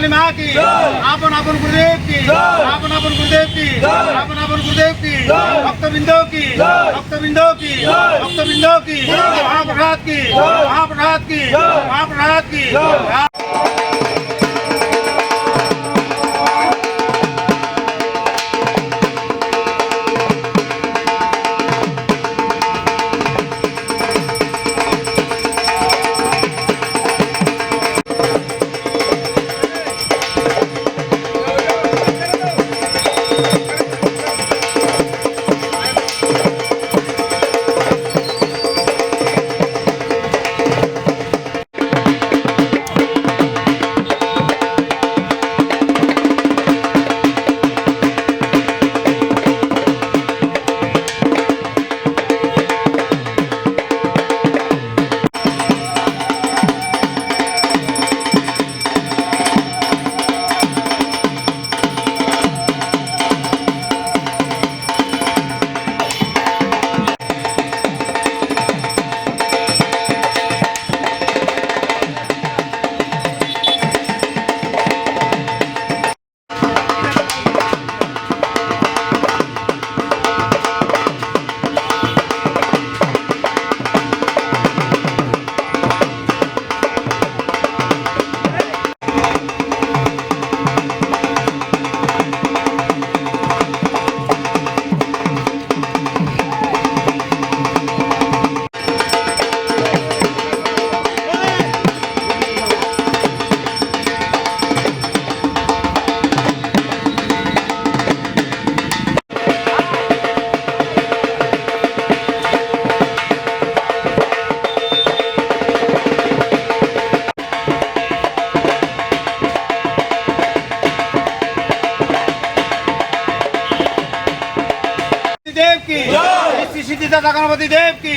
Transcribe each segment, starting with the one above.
काली माँ की आपन आपन गुरुदेव की आपन आपन गुरुदेव की आपन आपन गुरुदेव की भक्त बिंदो की भक्त बिंदो की भक्त बिंदो की महाप्रसाद की महाप्रसाद की महाप्रसाद की গণপতি দেব কি?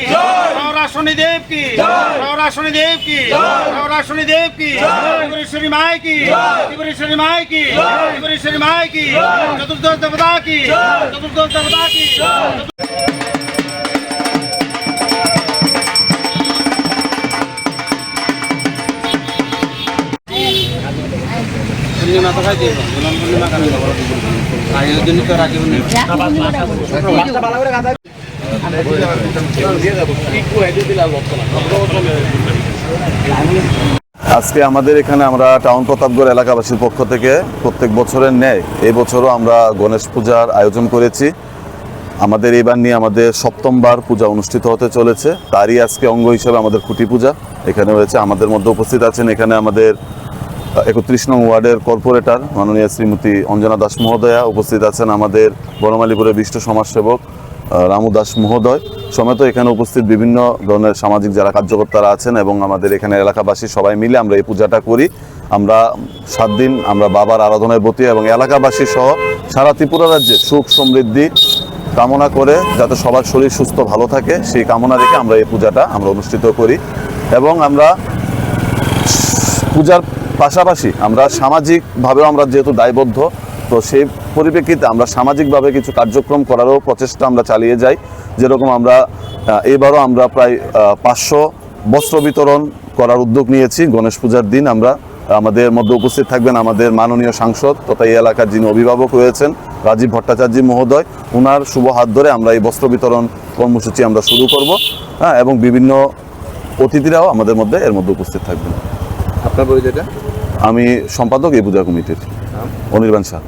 রাশনি দেব কি? রাশনি দেব কি? রাশনি দেব কি? ত্রিপুরেশ্বরী মায় কি? ত্রিপুরেশ্বরী মায় কি? ত্রিপুরেশ্বরী মায় কি? চতুর্থ দেবতা কি? দেবতা কি? রাখি আজকে আমাদের এখানে আমরা টাউন প্রতাপগড় এলাকাবাসীর পক্ষ থেকে প্রত্যেক বছরের ন্যায়, এই বছরও আমরা গণেশ পূজার আয়োজন করেছি। আমাদের এবার নিয়ে আমাদের সপ্তমবার পূজা অনুষ্ঠিত হতে চলেছে। তারই আজকে অঙ্গ হিসেবে আমাদের খুঁটি পূজা। এখানে হয়েছে আমাদের মধ্যে উপস্থিত আছেন এখানে আমাদের একত্রিশ নং ওয়ার্ডের কর্পোরেটর মাননীয় শ্রীমতী অঞ্জনা দাস মহোদয়া উপস্থিত আছেন আমাদের বনমালীপুরের বিষ্ট সমাজসেবক রামু দাস মহোদয় সমেত এখানে উপস্থিত বিভিন্ন ধরনের সামাজিক যারা কার্যকর্তারা আছেন এবং আমাদের এখানে এলাকাবাসী সবাই মিলে আমরা এই পূজাটা করি। আমরা সাত দিন আমরা বাবার আরাধনায় ব্রতী এবং এলাকাবাসী সহ সারা ত্রিপুরা রাজ্যে সুখ সমৃদ্ধি কামনা করে যাতে সবার শরীর সুস্থ ভালো থাকে, সেই কামনা রেখে আমরা এই পূজাটা আমরা অনুষ্ঠিত করি। এবং আমরা পূজার পাশাপাশি আমরা সামাজিকভাবেও আমরা যেহেতু দায়বদ্ধ, তো সেই পরিপ্রেক্ষিতে আমরা সামাজিকভাবে কিছু কার্যক্রম করারও প্রচেষ্টা আমরা চালিয়ে যাই। যেরকম আমরা এবারও আমরা প্রায় পাঁচশো বস্ত্র বিতরণ করার উদ্যোগ নিয়েছি। গণেশ পূজার দিন আমরা আমাদের মধ্যে উপস্থিত থাকবেন আমাদের মাননীয় সাংসদ তথা এই এলাকার যিনি অভিভাবক রয়েছেন রাজীব ভট্টাচার্য মহোদয়। ওনার শুভ হাত ধরে আমরা এই বস্ত্র বিতরণ কর্মসূচি আমরা শুরু করব হ্যাঁ এবং বিভিন্ন অতিথিরাও আমাদের মধ্যে এর মধ্যে উপস্থিত থাকবেন। আপনার পরিচয়টা? আমি সম্পাদক এই পূজা কমিটির। অনির্বাণ শাহ